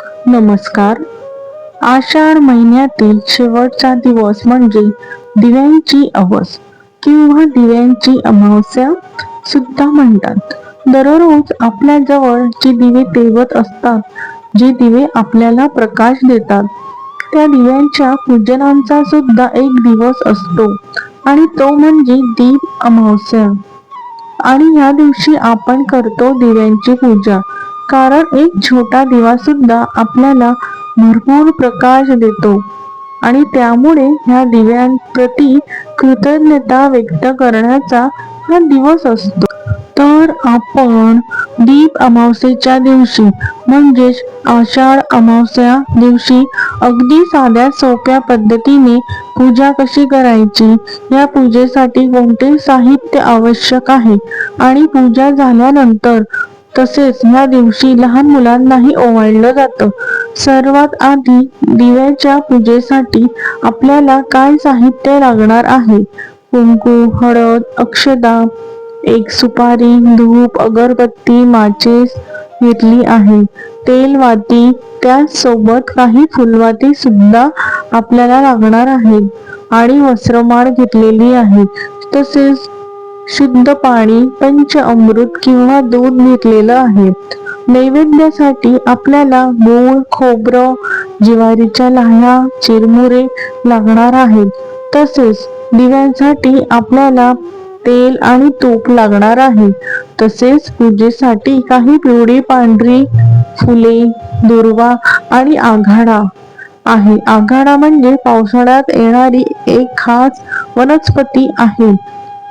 नमस्कार. आषाढ महिन्यातील शेवटचा दिवस म्हणजे दिव्यांची अवस किंवा दिव्यांची अमावस्या सुद्धा म्हणतात. दररोज आपल्या जवळ जे दिवे तेवत असतात जे दिवे आपल्याला प्रकाश देतात त्या दिव्यांच्या पूजनांचा सुद्धा एक दिवस असतो आणि तो म्हणजे दीप अमावस्या. आणि या दिवशी आपण करतो दिव्यांची पूजा. कारण एक छोटा दिवा सुद्धा आपल्याला भरपूर प्रकाश देतो. आणि त्यामुळे ह्या दिव्यांप्रती कृतज्ञता व्यक्त करण्याचा हा दिवस असतो. तर आपण दीप अमावस्येच्या दिवशी म्हणजेच आषाढ अमावस्या दिवशी अगदी साध्या सोप्या पद्धतीने पूजा कशी करायची? या पूजेसाठी कोणते साहित्य आवश्यक आहे? आणि पूजा झाल्यानंतर तसेच या दिवशी लहान मुलांनाही ओवाळलं जातं. सर्वात आधी दिव्याच्या पूजेसाठी आपल्याला काय साहित्य लागणार आहे? कुंकू हळद अक्षदा एक सुपारी धूप अगरबत्ती माचेस घेतली आहे. तेलवाती त्यासोबत काही फुलवाती सुद्धा आपल्याला लागणार आहेत आणि वस्त्रमाळ घेतलेली आहे. तसेच शुद्ध पाणी पंच अमृत किंवा दूध घेतलेलं आहे. नैवेद्यासाठी आपल्याला मूळ खोबरं ज्वारीच्या लाह्या चिरमुरे लागणार आहेत. तसेच दिव्यांसाठी आपल्याला तेल आणि तूप लागणार आहे. तसेच पूजेसाठी काही पिवळी पांढरी फुले दुर्वा आणि आघाडा आहे. आघाडा म्हणजे पावसाळ्यात येणारी एक खास वनस्पती आहे.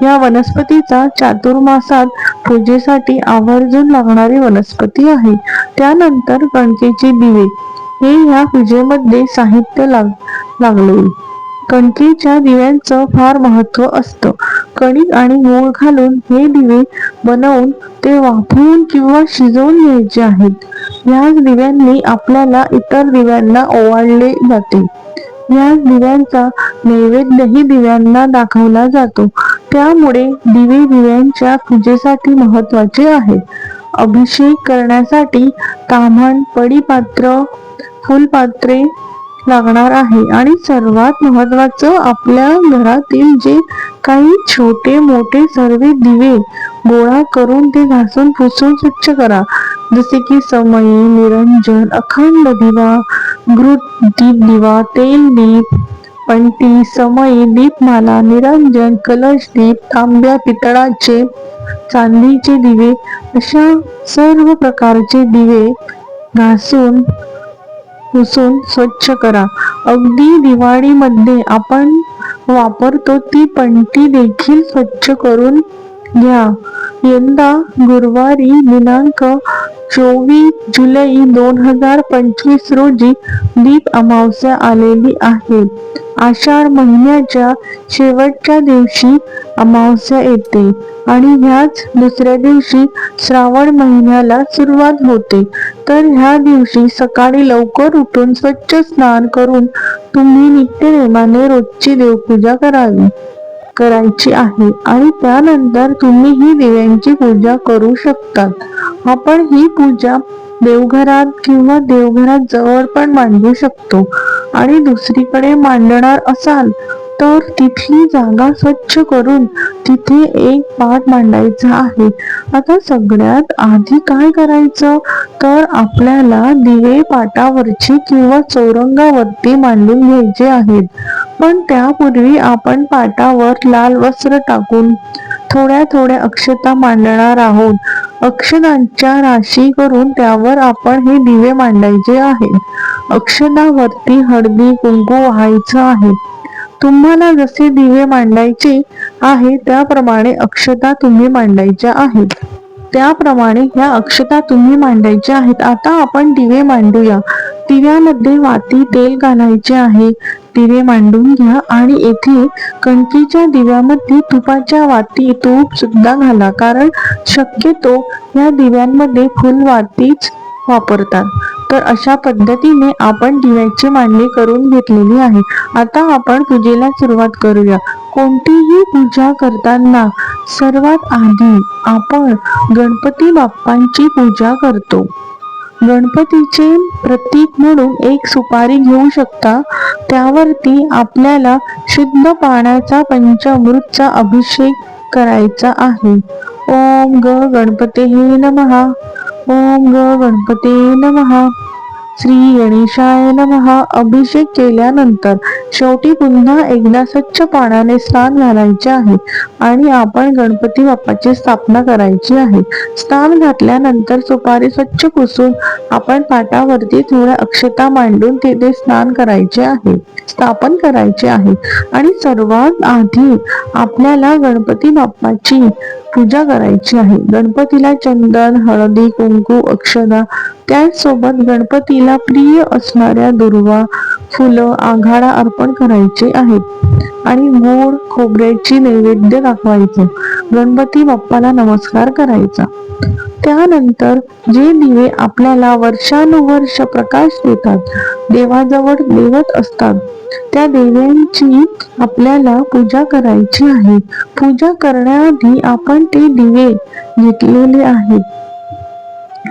या वनस्पतीचा चातुर्मासात पूजेसाठी आवर्जून लागणारी वनस्पती आहे. त्यानंतर कणकेचे दिवे हे या पूजेमध्ये साहित्य लाग लागले. कणकेच्या दिव्यांचं फार महत्त्व असतं. कणिक आणि गूळ घालून हे दिवे बनवून ते वाफवून किंवा शिजवून घ्यायचे आहेत. याच दिव्यांनी आपल्याला इतर दिव्यांना ओवाळले जाते. या दिव्यांचा नैवेद्यही दिव्यांना दाखवला जातो. त्यामुळे दिवे दिव्यांच्या पूजेसाठी महत्त्वाचे आहेत. अभिषेक करण्यासाठी कामण पडीपात्र फुलपात्रे लागणार आहे. आणि सर्वात महत्वाचं आपल्या घरातील जे काही छोटे मोठे सर्व दिवे गोळा करून ते घासून पुसून स्वच्छ करा. जसे की समयी निरंजन अखंड दिवा घृत दीप दिवा तेल दीप पंटी समयी दीपमाला निरंजन कलश दीप तांब्या पितळाचे चांदीचे दिवे अशा सर्व प्रकारचे दिवे घासून पुसून स्वच्छ करा. अगदी दिवाळीमध्ये आपण वापरतो ती पंटी देखील स्वच्छ करून घ्या. यंदा गुरुवारी दिनांक चोवीस जुलै दोन हजार पंचवीस रोजी दीप अमावस्या आलेली आहे. आषाढ महिन्याच्या शेवटच्या दिवशी अमावस्या येते आणि ह्याच दुसऱ्या दिवशी श्रावण महिन्याला सुरुवात होते. तर ह्या दिवशी सकाळी लवकर उठून स्वच्छ स्नान करून तुम्ही नित्यनेमाने रोजची देवपूजा करावी. करायची आहे आणि त्यानंतर तुम्ही ही दिव्यांची पूजा करू शकतात. आपण ही पूजा देवघरात किंवा देवघरात जवळ पण मांडू शकतो. आणि दुसरीकडे मांडणार असाल तर तिथली जागा स्वच्छ करून तिथे एक पाठ मांडायचा आहे. आता सगळ्यात आधी काय करायचं? तर आपल्याला दिवे पाटावरची किंवा चौरंगावरती मांडून घ्यायचे आहेत. पण त्यापूर्वी आपण पाटावर लाल वस्त्र टाकून थोड्या थोड्या अक्षता मांडणार आहोत. अक्षदांच्या राशी करून त्यावर आपण हे दिवे मांडायचे आहेत अक्षदावरती हळदी कुंकू व्हायचं आहे. तुम्हाला जसे दिवे मांडायचे आहे त्याप्रमाणे अक्षता तुम्ही मांडायच्या आहेत. त्याप्रमाणे ह्या अक्षता तुम्ही मांडायच्या आहेत. आता आपण दिवे मांडूया. दिव्यामध्ये वाती तेल घालायचे आहे. दिवे मांडून घ्या आणि येथे कणकीच्या दिव्यामध्ये तुपाच्या वाती तूप सुद्धा घाला. कारण शक्यतो या दिव्यांमध्ये फुलवातीच वापरतात. तर अशा पद्धतीने आपण दिव्याची मांडणी करून घेतलेली आहे. आता आपण पूजेला सुरुवात करूया. कोणतीही पूजा करताना सर्वात आधी आपण गणपती बाप्पांची पूजा करतो. गणपतीचे प्रतीक म्हणून एक सुपारी घेऊ शकता. त्यावरती आपल्याला शुद्ध पाण्याचा पंचामृतचा अभिषेक करायचा आहे. ओम ग गणपते नमहा ओम ग गणपते नमहा श्री गणेशाय नमः. अभिषेक केल्यानंतर शेवटी पुन्हा एकदा स्वच्छ पाण्याने स्नान घालायचे आहे आणि आपण गणपती बाप्पाची स्थापना करायची आहे. स्नान घातल्यानंतर सुपारी स्वच्छ पुसून आपण पाटावरती थोड्या अक्षता मांडून तेथे स्नान करायचे आहे स्थापन करायचे आहे. आणि सर्वात आधी आपल्याला गणपती बाप्पाची पूजा करायची आहे. गणपतीला चंदन हळदी कुंकू अक्षदा त्याचसोबत गणपतीला प्रिय असणाऱ्या दुर्वा फुलं आघाडा अर्पण करायचे आहेत. आणि गोड खोबऱ्याची नैवेद्य दाखवायचे. गणपती बाप्पाला नमस्कार करायचा. त्यानंतर जे दिवे आपल्याला वर्षानुवर्ष प्रकाश देतात देवाजवळ देवत असतात त्या देव्यांची आपल्याला पूजा करायची आहे. पूजा करण्याआधी आपण ते दिवे घेतलेले आहेत.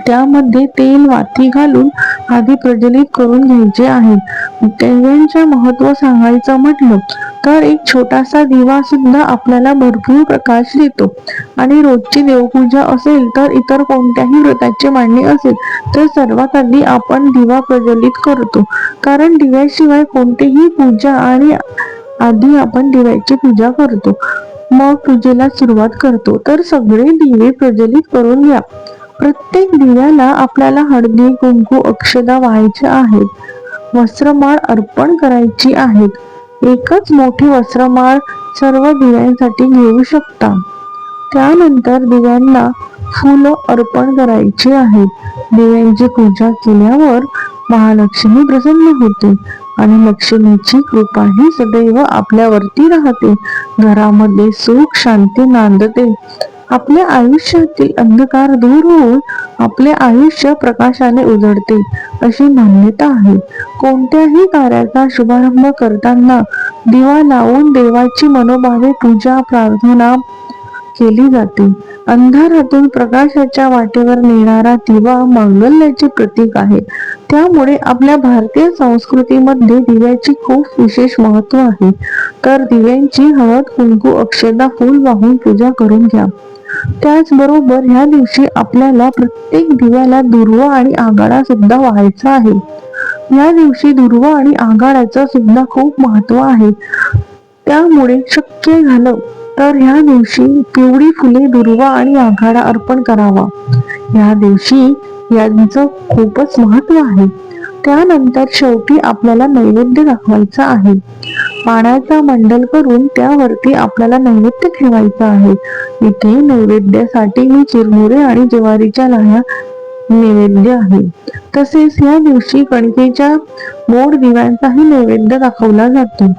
त्यामध्ये तेल वाती घालून आधी प्रज्वलित करून घ्यायचे आहे. दिव्यांचे महत्त्व सांगायचं म्हटलं तर एक छोटासा दिवा सुद्धा आपल्याला भरपूर प्रकाश देतो. आणि रोजची देवपूजा असेल तर इतर कोणत्याही व्रताची मांडणी असेल तर सर्वात आधी आपण दिवा प्रज्वलित करतो. कारण दिव्याशिवाय कोणतीही पूजा आणि आधी आपण दिव्याची पूजा करतो. मग पूजेला सुरुवात करतो. तर सगळे दिवे प्रज्वलित करून घ्या. प्रत्येक दिव्याला आपल्याला हळदी कुंकू अक्षदा व्हायच्या आहेत. वस्त्रमाळ अर्पण करायची आहेत. एकच मोठी वस्त्रमाळ सर्व दिव्यांसाठी घेऊ शकता. त्यानंतर दिव्यांना फुलं अर्पण करायची आहेत. दिव्यांची पूजा केल्यावर महालक्ष्मी प्रसन्न होते आणि लक्ष्मीची कृपा ही सदैव आपल्यावरती राहते. घरामध्ये सुख शांती नांदते. आपल्या आयुष्यातील अंधकार दूर होऊन आपले आयुष्य प्रकाशाने उजळते अशी मान्यता आहे. कोणत्याही कार्याचा शुभारंभ करताना दिवा लावून देवाची मनोभावे पूजा प्रार्थना केली जाते. अंधारातून प्रकाशाच्या वाटेवर नेणारा दिवा मांगल्याचे प्रतीक आहे. त्यामुळे आपल्या भारतीय संस्कृतीमध्ये दिव्याची खूप विशेष महत्त्व आहे. तर दिव्यांची हळद कुंकू अक्षदा फूल वाहून पूजा करून घ्या. त्याचबरोबर ह्या दिवशी आपल्याला प्रत्येक दिव्याला दुर्वा आणि आघाडा सुद्धा व्हायचा आहे. या दिवशी दुर्वा आणि आघाड्याचं सुद्धा खूप महत्त्व आहे. त्यामुळे शक्य झालं तर ह्या दिवशी पिवळी फुले दुर्वा आणि आघाडा अर्पण करावा. या दिवशी यांचं खूपच महत्त्व आहे. त्यानंतर शेवटी आपल्याला नैवेद्य दाखवायचा आहे. पाण्याचा मंडल करून त्यावरती आपल्याला नैवेद्य ठेवायचा आहे. इथे नैवेद्यासाठी मी चिरमुरे आणि ज्वारीच्या लाह्या नैवेद्य आहे. तसेच या दिवशी कणकेच्या मोड दिव्यांचाही नैवेद्य दाखवला जातो.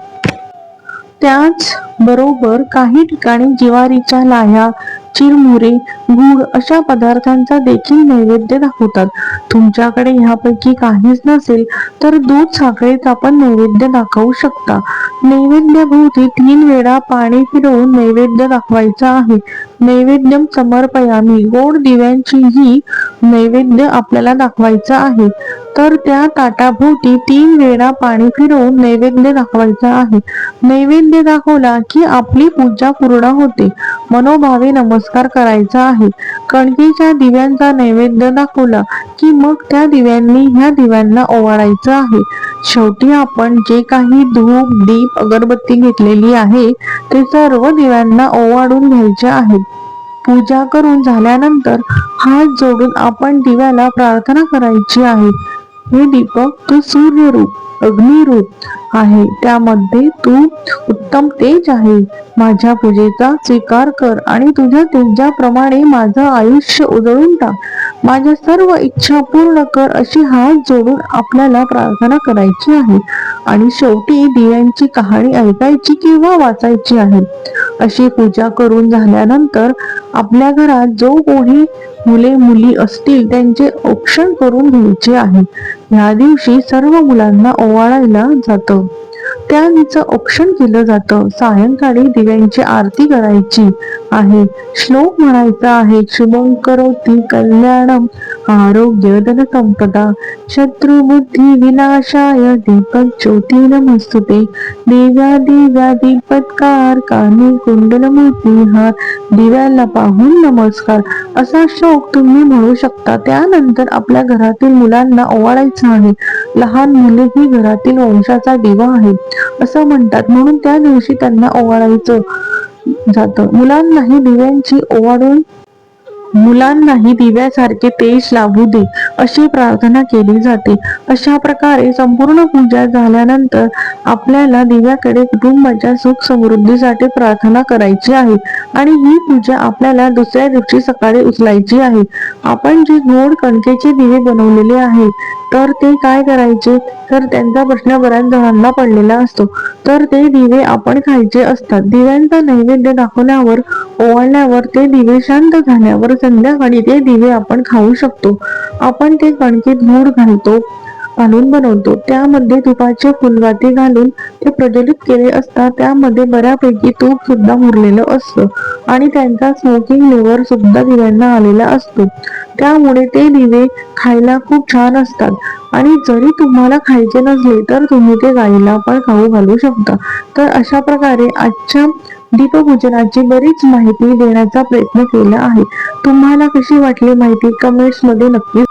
त्याच बरोबर काही ठिकाणी ज्वारीच्या लाह्या चिरमुरे गुळ अशा पदार्थांचा देखील नैवेद्य दाखवतात. तुमच्याकडे ह्यापैकी काहीच नसेल तर दूध साखरेत आपण नैवेद्य दाखवू शकता. नैवेद्याभोवती तीन वेळा पाणी फिरवून नैवेद्य दाखवायचा आहे. नैवेद्यम समर्पयामी. गोड दिव्यांची ही नैवेद्य आपल्याला दाखवायचा आहे. तर त्या ताटाभोवती तीन वेळा पाणी फिरवून नैवेद्य दाखवायचा आहे. नैवेद्य दाखवला की आपली पूजा पूर्ण होते. मनोभावे नमस्कार करायचा आहे. कणकेच्या दिव्यांचा नैवेद्य दाखवला की मग त्या दिव्यांनी ह्या दिव्यांना ओवाळायचं आहे. शेवटी आपण जे काही धूप दीप अगरबत्ती घेतलेली आहे ते सर्व दिव्यांना ओवाळून घ्यायचे आहेत पूजा करून झाल्यानंतर हात जोडून आपण दिव्याला प्रार्थना करायची आहे. हे दीपक तू सूर्यरूप अग्निरूप आहे. त्यामध्ये तू उत्तम तेज आहे. माझ्या पूजेचा स्वीकार कर आणि तुझ्या तेजाप्रमाणे माझं आयुष्य उजळून टाक. माझ्या सर्व इच्छा पूर्ण कर अशी हात जोडून आपल्याला प्रार्थना करायची आहे. आणि शेवटी दिव्यांची कहाणी ऐकायची किंवा वाचायची आहे. अशी पूजा करून झाल्यानंतर आपल्या घरात जो कोणी मुले मुली असतील त्यांचे औक्षण करून घ्यायचे आहे. या दिवशी सर्व मुलांना ओवाळायला जातं. त्यांचं औक्षण केलं जातं. सायंकाळी दिव्यांची आरती करायची आहे. श्लोक म्हणायचा आहे शुभंकरोती कल्याणम. आरोग्य दत्त शत्रु बुद्धी विनाशाय दीपक ज्योती नमस्तुते. दिव्या दिव्या दीपत्कार कानी कुंडल दिव्याला पाहून नमस्कार. असा श्लोक तुम्ही म्हणू शकता. त्यानंतर आपल्या घरातील मुलांना ओवाळायचं आहे. लहान मुले ही घरातील वंशाचा दिवा आहे. असं म्हणतात. म्हणून त्या दिवशी त्यांना ओवाळायचं जातं. मुलांनाही दिव्यांची ओवाळून मुलांनाही दिव्यासारखे तेज लाभू दे अशी प्रार्थना केली जाते. अशा प्रकारे संपूर्ण पूजा झाल्यानंतर आपल्याला दिव्याकडे कुटुंबाच्या सुख समृद्धीसाठी प्रार्थना करायची आहे. आणि ही पूजा आपल्याला दुसऱ्या दिवशी सकाळी उचलायची आहे. आपण जे गोड कणकेचे दिवे बनवलेले आहे तर ते काय करायचे? तर त्यांचा प्रश्न बऱ्याच जणांना पडलेला असतो. तर ते दिवे आपण खायचे असतात. दिव्यांचा नैवेद्य दाखवल्यावर ओवाळल्यावर ते दिवे शांत झाल्यावर संध्याकाळी ते दिवे आपण खाऊ शकतो. आपण ते कणकेत मूड घालतो. घालून बनवतो. त्यामध्ये तुपाचे फुलवाते घालून ते प्रज्वलित केले असता त्यामध्ये बऱ्यापैकी तूप सुद्धा मुरलेलं असतं आणि त्यांचा स्मोकिंग लिव्हर सुद्धा दिव्यांना आलेला असतो. त्यामुळे ते दिवे खायला खूप छान असतात आणि जरी तुम्हाला खायचे नसले तर तुम्ही ते गाईला पण खाऊ घालू शकता. तर अशा प्रकारे आजच्या दीपपूजनाची बरीच माहिती देण्याचा प्रयत्न केला आहे. तुम्हाला कशी वाटली माहिती कमेंट्समध्ये नक्की